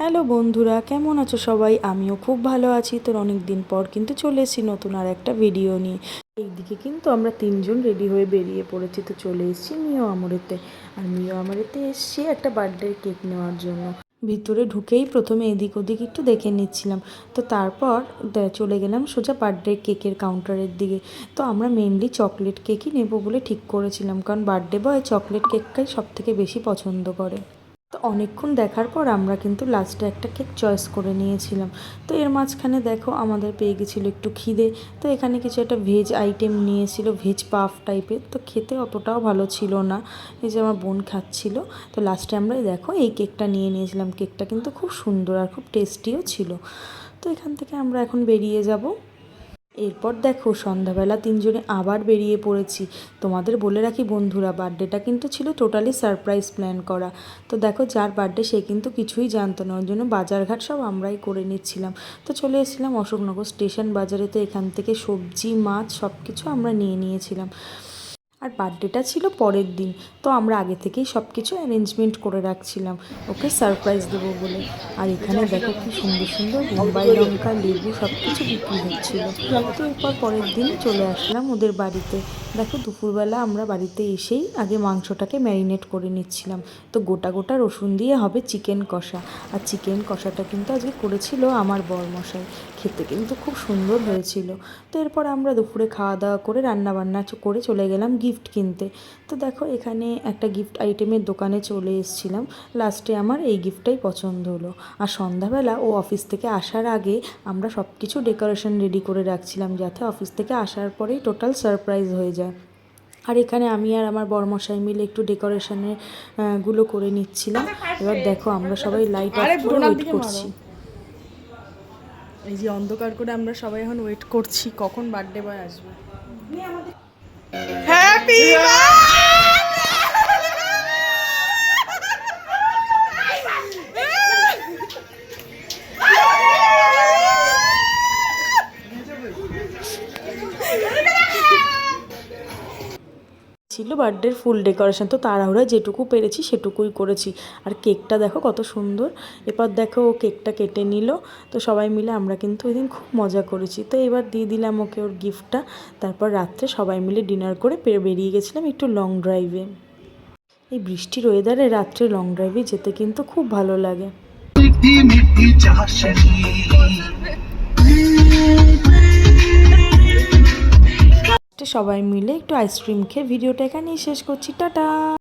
Hello বন্ধুরা, কেমন আছো সবাই? আমিও খুব ভালো আছি। তোর অনেক দিন পর কিন্তু চলে এসেছি নতুন আর একটা ভিডিও নিয়ে। এইদিকে কিন্তু আমরা তিনজন রেডি হয়ে বেরিয়ে পড়েছি। তো চলে এসেছি মিও আমরেতে। আর মিও আমরেতে এসেছি একটা বার্থডে কেক নেওয়ার জন্য। ভিতরে ঢুকেই প্রথমে এদিক ওদিক একটু দেখে নিচ্ছিলাম। তো তারপর চলে গেলাম সোজা বার্থডে কেকের কাউন্টারের দিকে। তো আমরা মেনলি চকলেট কেকই নেব বলে ঠিক করেছিলাম। কারণ বার্থডে বয় চকলেট কেকটাই সব থেকে বেশি পছন্দ করে। তো অনেকক্ষণ দেখার পর আমরা কিন্তু লাস্টে একটা কেক চয়েস করে নিয়েছিলাম। তো এর মাঝখানে দেখো আমাদের পেয়ে গেছিল একটু খিদে। তো এখানে কিছু একটা ভেজ আইটেম নিয়েছিল ভেজ পাফ টাইপের তো খেতে অতটাও ভালো ছিল না। এই যে আমার বোন খাচ্ছিল। তো লাস্টে আমরা দেখো এই কেকটা নিয়ে নিয়েছিলাম। কেকটা কিন্তু খুব সুন্দর আর খুব টেস্টিও ছিল। তো এখান থেকে আমরা এখন বেরিয়ে যাব। এরপর দেখো, সন্ধ্যাবেলা তিনজনে আবার বেরিয়ে পড়েছি। তোমাদের বলে রাখি বন্ধুরা, বার্থডেটা কিন্তু ছিল টোটালি সারপ্রাইজ প্ল্যান করা। তো দেখো, যার বার্থডে সে কিন্তু কিছুই জানতো না ওর জন্য বাজারঘাট সব আমরাই করে নিচ্ছিলাম। তো চলে এসেছিলাম অশোকনগর স্টেশন বাজারে, তো এখান থেকে সবজি, মাছ সব কিছু আমরা নিয়ে নিয়েছিলাম। আর বার্থডেটা ছিল পরের দিন, তো আমরা আগে থেকেই সব কিছু অ্যারেঞ্জমেন্ট করে রাখছিলাম। ওকে সারপ্রাইজ দেবো বলে। আর এখানে দেখো কি সুন্দর সুন্দর বোম্বাই লঙ্কা, লেবু সব কিছু বিক্রি হচ্ছিল। তো এরপর পরের দিন চলে আসলাম ওদের বাড়িতে। দেখো দুপুরবেলা আমরা বাড়িতে এসেই আগে মাংসটাকে ম্যারিনেট করে নিচ্ছিলাম। তো গোটা গোটা রসুন দিয়ে হবে চিকেন কষা। আর চিকেন কষাটা কিন্তু আজকে করেছিল আমার বরমশাই। খেতে কিন্তু খুব সুন্দর হয়েছিল। তো এরপর আমরা দুপুরে খাওয়া দাওয়া করে রান্না বান্না করে চলে গেলাম গিফট কিনতে। তো দেখো এখানে একটা গিফট আইটেমের দোকানে চলে এসেছিলাম। লাস্টে আমার এই গিফটটাই পছন্দ হলো। আর সন্ধ্যাবেলা ও অফিস থেকে আসার আগে আমরা সব কিছু ডেকোরেশন রেডি করে রাখছিলাম যাতে অফিস থেকে আসার পরেই টোটাল সারপ্রাইজ হয়ে যায়। আর এখানে আমি আর আমার বরমশাই মিলে একটু ডেকোরেশনেরগুলো করে নিচ্ছিলাম। এবার দেখো আমরা সবাই লাইট অফ করে ওয়েট করছি। এই যে অন্ধকার করে আমরা সবাই এখন ওয়েট করছি কখন বার্থডে বয় আসবে? Happy birthday! ছিল বার্থডের ফুল ডেকোরেশন, তো তাড়াহুড়া যেটুকু পেরেছি সেটুকুই করেছি। আর কেকটা দেখো কত সুন্দর। এবার দেখো ও কেকটা কেটে নিল। তো সবাই মিলে আমরা কিন্তু ওই দিন খুব মজা করেছি। তো এবার দিয়ে দিলাম ওকে ওর গিফটটা। তারপর রাত্রে সবাই মিলে ডিনার করে বেরিয়ে গেছিলাম একটু লং ড্রাইভে। এই বৃষ্টির ওয়েদারে রাত্রে লং ড্রাইভে যেতে কিন্তু খুব ভালো লাগে। মিঠি মিঠি সবাই মিলে একটু আইসক্রিম খেয়ে ভিডিওটা এখানেই শেষ করছি। টাটা!